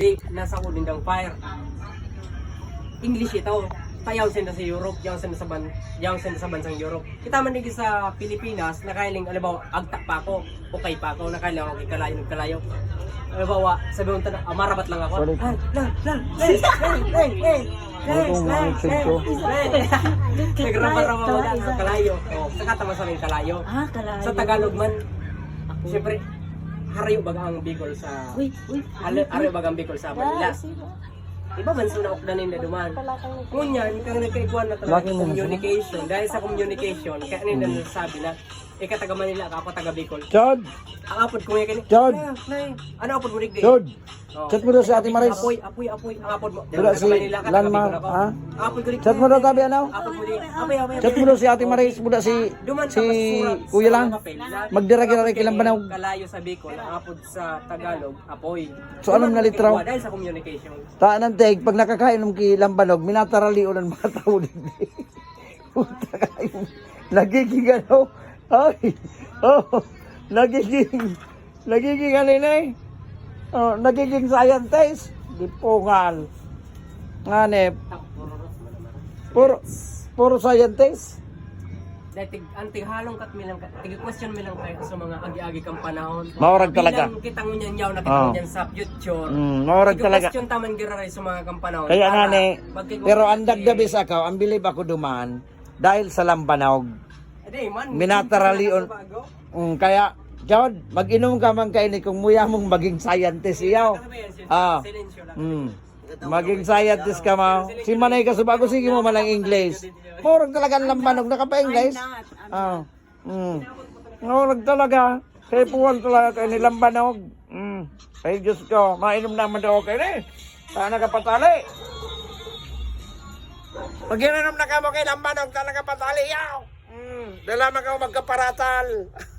Di, nasa Ulindang Fire. English ito. Tayaw sila sa Europe, yang sila sa ban, yang sila sa bansang Europe. Kita man digi sa Pilipinas, nakailing alam agta pa ako, okay pa ako, nakailing ako kalayo ng kalayo. Halimbawa, sabi mo tanong, ah, marabat lang ako. Lang, lang, lang, lang, lang, lang? Nagrama-rama kalayo. Oh, sa katama sa kalayo. Ah, kalayo. Sa Tagalog man, siyempre, harayo baga ang Bicol sa... Uy, uy. Harayo baga ang Bicol sa Manila. Ah, sino? Iba man suna ok na nila duman. Pala kang nagkaikuan na talaga communication. Dahil sa communication, kaya nila nasasabi na, ika taga Manila, ako taga Bicol. Chod! Ang apod ko ngayon, Chod! Ano apod mo rin Chod! Chat mo daw si Ate Maris. Apoy, apoy, apoy. Ang apod mo. Taga si Lanma, ha? Apod ko rin. Chat mo daw tabi ano? Apod mo rin. Apoy, apoy, Chat mo daw si Ate Maris, mula si Duman si Kuya lang. Magdira-gira kilang banaw. Kalayo sa Bicol, ang apod sa Tagalog, apoy. So, anong nalitraw? Dahil sa communication. Taan ng teg, pag nakakain ng kilambanog, minatarali ulan mga tao din. Puta kayo. Nagiging ano? Ay, oh, nagiging, nagiging ano eh? Oh, nagiging scientist. Di pungal. Nganep, puro, puro scientist. Dahil tig, ang tighalong kat milang, tig-question milang kayo sa mga agi-agi kang panahon. Maurag talaga. Bilang kitang ngunyan yaw, nakita Oh. mo dyan sa future. Mm, maurag talaga. Tig-question taman giraray sa mga kang panahon. Kaya nani, pagkik- pero ang dagdabi sa ako, ang bilib ako duman, dahil sa lambanog. Edi, man. Minatarali on- Bago. Mm, kaya, Jod, mag-inom ka man kaini kung muya mong maging scientist iyaw. Ano Ah. Mm. Maging scientist ka mo. Si Manay ka subago, sige mo malang English. Murag talaga lambanog, nakapa-English. Ah. Mm. Murag talaga. Kaya puwan talaga kayo ni lambanog. Mm. Ay Diyos ko, mainom naman daw kayo eh. Saan nakapatali? Pag ininom na ka mo kay lambanog, saan nakapatali? Yaw! Mm. Dala man ka magkaparatal.